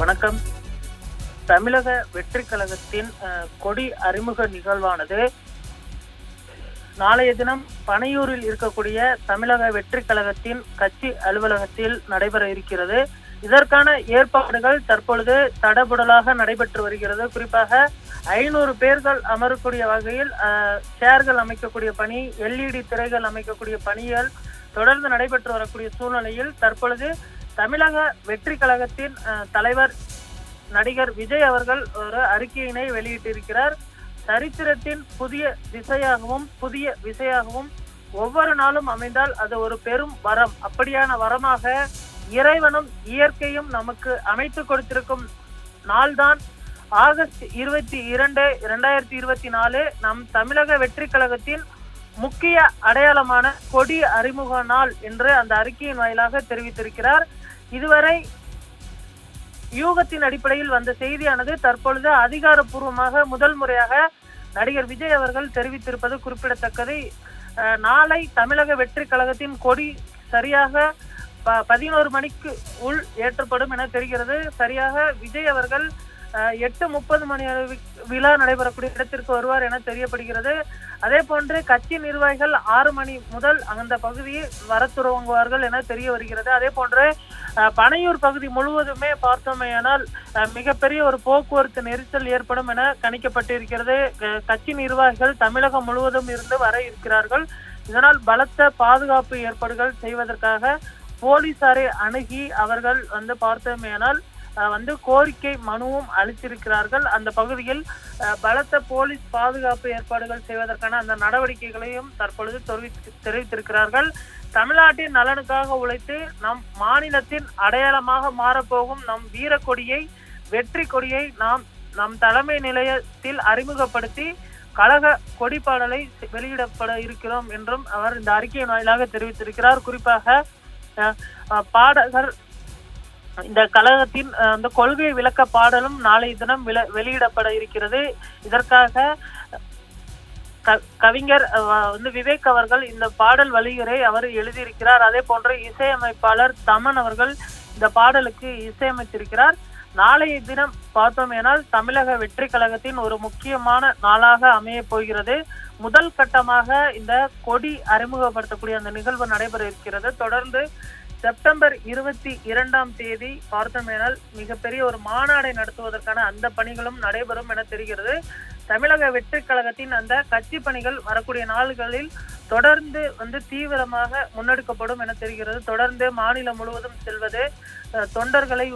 வணக்கம். தமிழக வெற்றி கழகத்தின் கொடி அறிமுக நிகழ்வானது. நாளைய தினம் பனையூரில் இருக்கக்கூடிய தமிழக வெற்றி கழகத்தின் கட்சி அலுவலகத்தில் நடைபெற இருக்கிறது. இதற்கான ஏற்பாடுகள் தற்பொழுது தடபுடலாக நடைபெற்று வருகிறது. குறிப்பாக ஐநூறு பேர்கள் அமரக்கூடிய வகையில் சேர்கள் அமைக்கக்கூடிய பணி எல்இடி திரைகள் அமைக்கக்கூடிய பணிகள் தொடர்ந்து நடைபெற்று வரக்கூடிய சூழ்நிலையில் தற்பொழுது தமிழக வெற்றி கழகத்தின் தலைவர் நடிகர் விஜய் அவர்கள் ஒரு அறிக்கையினை வெளியிட்டிருக்கிறார். சரித்திரத்தின் புதிய திசையாகவும் புதிய விசையாகவும் ஒவ்வொரு நாளும் அமைந்தால் அது ஒரு பெரும் வரம். அப்படியான வரமாக இறைவனும் இயற்கையும் நமக்கு அமைத்து கொடுத்திருக்கும் நாள்தான் ஆகஸ்ட் இருபத்தி இரண்டு இரண்டாயிரத்தி இருபத்தி நாலு. நம் தமிழக வெற்றி கழகத்தின் முக்கிய அடையாளமான கொடி அறிமுக நாள் என்று அந்த அறிக்கையின் வாயிலாக தெரிவித்திருக்கிறார். இதுவரை யூகத்தின் அடிப்படையில் வந்த செய்தியானது தற்பொழுது அதிகாரப்பூர்வமாக முதல் முறையாக நடிகர் விஜய் அவர்கள் தெரிவித்திருப்பது குறிப்பிடத்தக்கது. நாளை தமிழக வெற்றி கழகத்தின் கொடி சரியாக ப- பதினோரு மணிக்கு உள் ஏற்றப்படும் என தெரிகிறது. சரியாக விஜய் அவர்கள் எட்டு முப்பது மணி விழா நடைபெறக்கூடிய இடத்திற்கு வருவார் என தெரியப்படுகிறது. அதே போன்று கட்சி நிர்வாகிகள் ஆறு மணி முதல் அந்த பகுதியை வர துவங்குவார்கள் என தெரிய வருகிறது. அதே போன்று பனையூர் பகுதி முழுவதுமே பார்த்தோமேயானால் மிகப்பெரிய ஒரு போக்குவரத்து நெரிசல் ஏற்படும் என கணிக்கப்பட்டிருக்கிறது. க- கட்சி நிர்வாகிகள் தமிழகம் முழுவதும் இருந்து வர இருக்கிறார்கள். இதனால் பலத்த பாதுகாப்பு ஏற்பாடுகள் செய்வதற்காக போலீசாரை அணுகி அவர்கள் வந்து பார்த்தோமேயானால் வந்து கோரிக்கை மனுவும் அளித்திருக்கிறார்கள். அந்த பகுதியில் பலத்த போலீஸ் பாதுகாப்பு ஏற்பாடுகள் செய்வதற்கான அந்த நடவடிக்கைகளையும் தற்பொழுது தெரிவித்து தெரிவித்திருக்கிறார்கள். தமிழ்நாட்டின் நலனுக்காக உழைத்து நம் மாநிலத்தின் அடையாளமாக மாறப்போகும் நம் வீரக்கொடியை வெற்றி கொடியை நாம் நம் தலைமை நிலையத்தில் அறிமுகப்படுத்தி கழக கொடிப்பாடலை வெளியிடப்பட இருக்கிறோம் என்றும் அவர் இந்த அறிக்கையின் வாயிலாக தெரிவித்திருக்கிறார். குறிப்பாக பாடகர் இந்த கழகத்தின் அந்த கொள்கை விளக்க பாடலும் நாளை தினம் வில- வெளியிடப்பட இருக்கிறது. இதற்காக க- கவிஞர் வந்து விவேக் அவர்கள் இந்த பாடல் வழிகரை அவர் எழுதியிருக்கிறார். அதே போன்று இசையமைப்பாளர் தமன் அவர்கள் இந்த பாடலுக்கு இசையமைத்திருக்கிறார். நாளைய தினம் பார்த்தோமேனால் தமிழக வெற்றி கழகத்தின் ஒரு முக்கியமான நாளாக அமைய போகிறது. முதல் கட்டமாக இந்த கொடி அறிமுகப்படுத்தக்கூடிய அந்த நிகழ்வு நடைபெற இருக்கிறது. தொடர்ந்து செப்டம்பர் இருபத்தி இரண்டாம் தேதி பார்த்தோமேனால் மிகப்பெரிய ஒரு மாநாடை நடத்துவதற்கான அந்த பணிகளும் நடைபெறும் என தெரிகிறது. தமிழக வெற்றி கழகத்தின் அந்த கட்சி பணிகள் வரக்கூடிய நாள்களில் தொடர்ந்து வந்து தீவிரமாக முன்னெடுக்கப்படும் என தெரிகிறது. தொடர்ந்து மாநிலம் முழுவதும் செல்வது தொண்டர்களை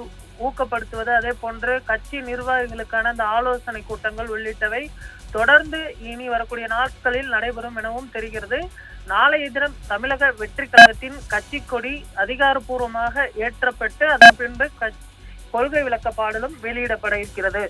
ஊக்கப்படுத்துவது அதே போன்று கட்சி நிர்வாகிகளுக்கான அந்த ஆலோசனை கூட்டங்கள் உள்ளிட்டவை தொடர்ந்து இனி வரக்கூடிய நாட்களில் நடைபெறும் எனவும் தெரிகிறது. நாளைய தினம் தமிழக வெற்றி கழகத்தின் கட்சி கொடி அதிகாரப்பூர்வமாக ஏற்றப்பட்டு அதன் பின்பு கொள்கை விளக்க பாடலும் வெளியிடப்பட இருக்கிறது.